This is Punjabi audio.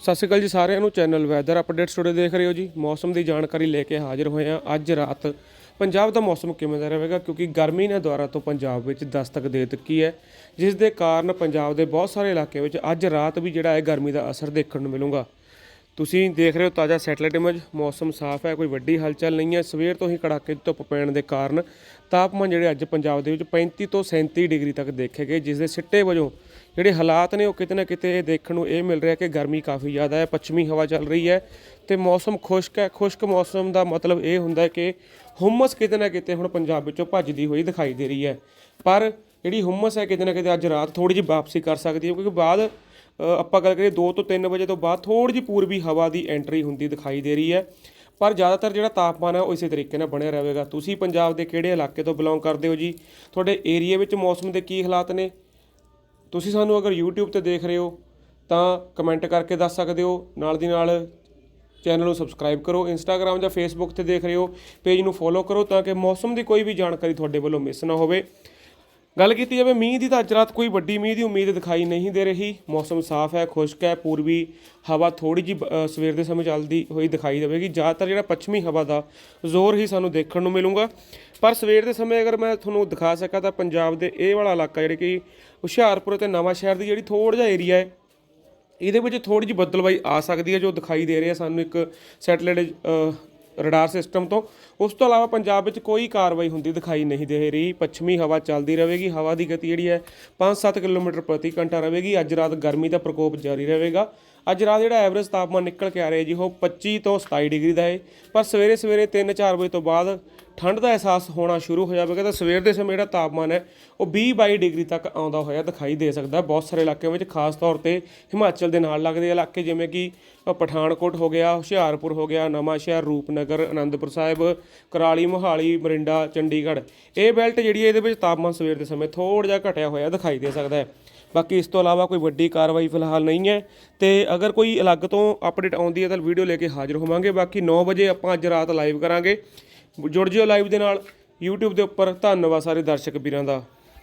ਸਤਿ ਸ਼੍ਰੀ ਅਕਾਲ ਜੀ ਸਾਰਿਆਂ ਨੂੰ ਚੈਨਲ ਵੈਦਰ ਅਪਡੇਟ ਸਟੂਡੀਓ ਦੇਖ ਰਹੇ ਹੋ ਜੀ। ਮੌਸਮ ਦੀ ਜਾਣਕਾਰੀ ਲੈ ਕੇ ਹਾਜ਼ਰ ਹੋਏ ਹਾਂ ਅੱਜ ਰਾਤ। ਪੰਜਾਬ ਦਾ ਮੌਸਮ ਕਿਵੇਂ ਦਾ ਰਹੇਗਾ? ਕਿਉਂਕਿ ਗਰਮੀ ਨੇ ਦੁਆਰਾ ਤੋਂ ਪੰਜਾਬ ਵਿੱਚ ਦਸਤਕ ਦੇ ਦਿੱਤੀ ਹੈ। ਜਿਸ ਦੇ ਕਾਰਨ ਪੰਜਾਬ ਦੇ ਬਹੁਤ ਸਾਰੇ ਇਲਾਕਿਆਂ ਵਿੱਚ ਅੱਜ ਰਾਤ ਵੀ ਜਿਹੜਾ ਹੈ ਗਰਮੀ ਦਾ ਅਸਰ ਦੇਖਣ ਨੂੰ ਮਿਲੂਗਾ। ਤੁਸੀਂ ਦੇਖ ਰਹੇ ਹੋ ਤਾਜ਼ਾ ਸੈਟਲਾਈਟ ਇਮੇਜ ਮੌਸਮ ਸਾਫ਼ ਹੈ, ਕੋਈ ਵੱਡੀ ਹਲਚਲ ਨਹੀਂ ਹੈ। ਸਵੇਰ ਤੋਂ ਹੀ ਕੜਾਕੇ ਦੀ ਧੁੱਪ ਪੈਣ ਦੇ ਕਾਰਨ ਤਾਪਮਾਨ ਜਿਹੜੇ ਅੱਜ ਪੰਜਾਬ ਦੇ ਵਿੱਚ 35 ਤੋਂ 37 ਡਿਗਰੀ ਤੱਕ ਦੇਖੇ ਗਏ, ਜਿਸ ਦੇ ਸਿੱਟੇ ਵਜੋਂ ਜਿਹੜੇ ਹਾਲਾਤ ਨੇ ਉਹ ਕਿਤੇ ਨਾ ਕਿਤੇ ਇਹ ਦੇਖਣ ਨੂੰ ਇਹ ਮਿਲ ਰਿਹਾ ਕਿ ਗਰਮੀ ਕਾਫੀ ਜ਼ਿਆਦਾ ਹੈ, ਪੱਛਮੀ ਹਵਾ ਚੱਲ ਰਹੀ ਹੈ ਤੇ ਮੌਸਮ ਖੁਸ਼ਕ ਹੈ। ਖੁਸ਼ਕ ਮੌਸਮ ਦਾ ਮਤਲਬ ਇਹ ਹੁੰਦਾ ਹੈ ਕਿ ਹੁਮਸ ਕਿਤੇ ਨਾ ਕਿਤੇ ਹੁਣ ਪੰਜਾਬ ਵਿੱਚੋਂ ਭੱਜਦੀ ਹੋਈ ਦਿਖਾਈ ਦੇ ਰਹੀ ਹੈ। ਪਰ ਜਿਹੜੀ ਹੁਮਸ ਹੈ ਕਿਤੇ ਨਾ ਕਿਤੇ ਅੱਜ ਰਾਤ ਥੋੜੀ ਜਿਹੀ ਵਾਪਸੀ ਕਰ ਸਕਦੀ ਹੈ, ਕਿਉਂਕਿ ਬਾਅਦ ਆਪਾਂ ਗੱਲ ਕਰੀਏ 2 ਤੋਂ 3 ਵਜੇ ਤੋਂ ਬਾਅਦ ਥੋੜੀ ਜਿਹੀ ਪੂਰਬੀ ਹਵਾ ਦੀ ਐਂਟਰੀ ਹੁੰਦੀ ਦਿਖਾਈ ਦੇ ਰਹੀ ਹੈ। ਪਰ ਜ਼ਿਆਦਾਤਰ ਜਿਹੜਾ ਤਾਪਮਾਨ ਹੈ ਉਹ ਇਸੇ ਤਰੀਕੇ ਨਾਲ ਬਣਿਆ ਰਹੇਗਾ। ਤੁਸੀਂ ਪੰਜਾਬ ਦੇ ਕਿਹੜੇ ਇਲਾਕੇ ਤੋਂ ਬਿਲੋਂਗ ਕਰਦੇ ਹੋ ਜੀ? ਤੁਹਾਡੇ ਏਰੀਆ ਵਿੱਚ ਮੌਸਮ ਦੇ ਕੀ ਹਾਲਾਤ ਨੇ? ਤੁਸੀਂ ਸਾਨੂੰ ਅਗਰ YouTube ਤੇ ਦੇਖ ਰਹੇ ਹੋ, ਤਾਂ ਕਮੈਂਟ ਕਰਕੇ ਦੱਸ ਸਕਦੇ ਹੋ। ਨਾਲ ਦੀ ਨਾਲ ਚੈਨਲ ਨੂੰ ਸਬਸਕ੍ਰਾਈਬ ਕਰੋ। Instagram ਜਾਂ Facebook ਤੇ ਦੇਖ ਰਹੇ ਹੋ। ਪੇਜ ਨੂੰ ਫੋਲੋ ਕਰੋ ਤਾਂ ਕਿ ਮੌਸਮ ਦੀ ਕੋਈ ਵੀ ਜਾਣਕਾਰੀ ਤੁਹਾਡੇ ਵੱਲੋਂ ਮਿਸ ਨਾ ਹੋਵੇ। ਗੱਲ ਕੀਤੀ ਜਾਵੇ, ਮੀਂਹ ਦੀ ਤਾਂ ਅੱਜ ਰਾਤ ਕੋਈ ਵੱਡੀ ਮੀਂਹ ਦੀ ਉਮੀਦ ਦਿਖਾਈ ਨਹੀਂ ਦੇ ਰਹੀ। ਮੌਸਮ ਸਾਫ਼ ਹੈ, ਖੁਸ਼ਕ ਹੈ, ਪੂਰਬੀ ਹਵਾ ਥੋੜੀ ਜੀ ਸਵੇਰ ਦੇ ਸਮੇਂ ਚੱਲਦੀ ਹੋਈ ਦਿਖਾਈ ਦੇਵੇਗੀ। ਜ਼ਿਆਦਾਤਰ ਜਿਹੜਾ ਪੱਛਮੀ ਹਵਾ ਦਾ ਜ਼ੋਰ ਹੀ ਸਾਨੂੰ ਦੇਖਣ ਨੂੰ ਮਿਲੂਗਾ। ਪਰ ਸਵੇਰ ਦੇ ਸਮੇਂ ਅਗਰ ਮੈਂ ਤੁਹਾਨੂੰ ਦਿਖਾ ਸਕਾਂ ਤਾਂ ਪੰਜਾਬ ਦੇ ਇਹ ਵਾਲਾ ਇਲਾਕਾ ਜਿਹੜਾ ਕਿ ਹੁਸ਼ਿਆਰਪੁਰ ਤੇ ਨਵਾਂ ਸ਼ਹਿਰ ਦੀ ਜਿਹੜੀ ਥੋੜਾ ਜਿਹਾ ਏਰੀਆ ਹੈ, ਇਹਦੇ ਵਿੱਚ ਥੋੜੀ ਜਿਹੀ ਬੱਦਲਬਾਈ ਆ ਸਕਦੀ ਹੈ, ਜੋ ਦਿਖਾਈ ਦੇ ਰਿਹਾ ਸਾਨੂੰ ਇੱਕ ਸੈਟਲਾਈਟ ਰਡਾਰ ਸਿਸਟਮ ਤੋਂ। ਉਸ ਤੋਂ ਇਲਾਵਾ ਪੰਜਾਬ ਵਿੱਚ ਕੋਈ ਕਾਰਵਾਈ ਹੁੰਦੀ ਦਿਖਾਈ ਨਹੀਂ ਦੇ ਰਹੀ। ਪੱਛਮੀ ਹਵਾ ਚੱਲਦੀ ਰਹੇਗੀ। ਹਵਾ ਦੀ ਗਤੀ ਜਿਹੜੀ ਹੈ 5-7 ਕਿਲੋਮੀਟਰ ਪ੍ਰਤੀ ਘੰਟਾ ਰਹੇਗੀ। ਅੱਜ ਰਾਤ ਗਰਮੀ ਦਾ ਪ੍ਰਕੋਪ ਜਾਰੀ ਰਹੇਗਾ। ਅੱਜ ਰਾਤ ਜਿਹੜਾ ਐਵਰੇਜ ਤਾਪਮਾਨ ਨਿਕਲ ਕੇ ਆ ਰਿਹਾ ਜੀ, ਉਹ 25 ਤੋਂ 27 ਡਿਗਰੀ ਦਾ ਹੈ। ਪਰ ਸਵੇਰੇ ਸਵੇਰੇ 3-4 ਵਜੇ ਤੋਂ ਬਾਅਦ ਠੰਡ ਦਾ ਅਹਿਸਾਸ ਹੋਣਾ ਸ਼ੁਰੂ ਹੋ ਜਾਵੇਗਾ ਤਾਂ ਸਵੇਰ ਦੇ ਸਮੇਂ ਜਿਹੜਾ ਤਾਪਮਾਨ ਹੈ, ਉਹ 20-22 ਡਿਗਰੀ ਤੱਕ ਆਉਂਦਾ ਹੋਇਆ ਦਿਖਾਈ ਦੇ ਸਕਦਾ ਬਹੁਤ ਸਾਰੇ ਇਲਾਕਿਆਂ ਵਿੱਚ ਖਾਸ ਤੌਰ ਤੇ ਹਿਮਾਚਲ ਦੇ ਨਾਲ ਲੱਗਦੇ ਇਲਾਕੇ ਜਿਵੇਂ ਕਿ ਪਠਾਨਕੋਟ ਹੋ ਗਿਆ, ਹੁਸ਼ਿਆਰਪੁਰ ਹੋ ਗਿਆ, ਨਵਾਂਸ਼ਹਿਰ, ਰੂਪਨਗਰ, ਅਨੰਦਪੁਰ ਸਾਹਿਬ, ਕਰਾਲੀ, ਮੋਹਾਲੀ, ਮਰਿੰਡਾ, ਚੰਡੀਗੜ੍ਹ। ਇਹ ਬੈਲਟ ਜਿਹੜੀ ਹੈ, ਇਹਦੇ ਵਿੱਚ ਤਾਪਮਾਨ ਸਵੇਰ ਦੇ ਸਮੇਂ ਥੋੜ੍ਹਾ ਜਿਹਾ ਘਟਿਆ ਹੋਇਆ ਦਿਖਾਈ ਦੇ ਸਕਦਾ ਹੈ। ਬਾਕੀ ਇਸ ਤੋਂ ਇਲਾਵਾ ਕੋਈ ਵੱਡੀ ਕਾਰਵਾਈ ਫਿਲਹਾਲ ਨਹੀਂ ਹੈ ਤੇ ਅਗਰ ਕੋਈ ਅਲੱਗ ਤੋਂ ਅਪਡੇਟ ਆਉਂਦੀ ਹੈ ਤਾਂ ਵੀਡੀਓ ਲੈ ਕੇ ਹਾਜ਼ਰ ਹੋਵਾਂਗੇ। ਬਾਕੀ 9 ਵਜੇ ਆਪਾਂ ਅੱਜ ਰਾਤ ਲਾਈਵ ਕਰਾਂਗੇ। ਜੁੜ ਜਿਓ ਲਾਈਵ ਦੇ ਨਾਲ YouTube ਦੇ ਉੱਪਰ। ਧੰਨਵਾਦ ਸਾਰੇ ਦਰਸ਼ਕ ਵੀਰਾਂ ਦਾ।